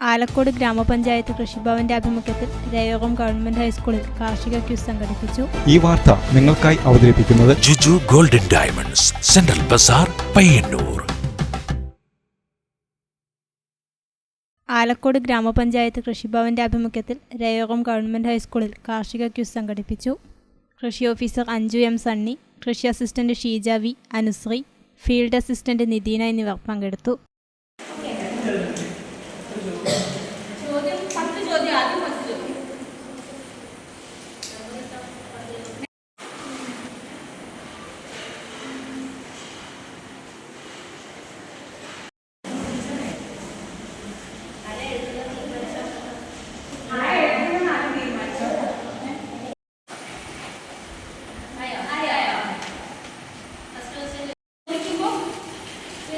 ആലക്കോട് ഗ്രാമപഞ്ചായത്ത് കൃഷിഭവന്റെ ആഭിമുഖ്യത്തിൽ രയോഗം ഗവൺമെന്റ് ഹൈസ്കൂളിൽ കാർഷിക ക്യൂസ് സംഘടിപ്പിച്ചു. ഈ വാർത്ത നിങ്ങൾക്കായി അവതരിപ്പിക്കുന്നത് Juju golden diamonds central bazaar Payyanur. Alakode ഗ്രാമപഞ്ചായത്ത് കൃഷിഭവന്റെ ആഭിമുഖ്യത്തിൽ രയോഗം ഗവൺമെന്റ് ഹൈസ്കൂളിൽ കാർഷിക ക്യൂസ് സംഘടിപ്പിച്ചു. കൃഷി ഓഫീസർ അഞ്ജു എം സണ്ണി കൃഷി assistant Sheeja V Anusree field assistant Nideena എന്നിവർ പങ്കെടുത്തു.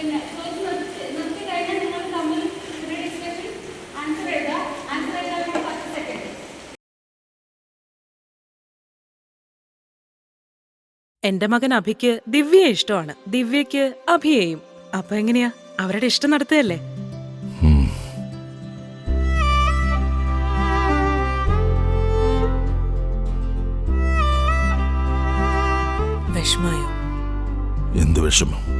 പിന്നെ ചോദിച്ച് നിർത്തി നിർത്തി കഴിഞ്ഞാൽ നിങ്ങൾ തമ്മിൽ ഒരു ഡിസ്കഷൻ ആൻസർ എഴുതുക. ആൻസർ എഴുതാൻ വേണ്ടി പത്ത് സെക്കൻഡ് എന്റെ മകൻ അഭിക്ക് ദിവ്യയെ ഇഷ്ടമാണ്. ദിവ്യക്ക് അഭിയെയും. അപ്പൊ എങ്ങനെയാ? അവരുടെ ഇഷ്ടം നടത്തുകയല്ലേ? വിഷമായോ? എന്ത് വിഷമം?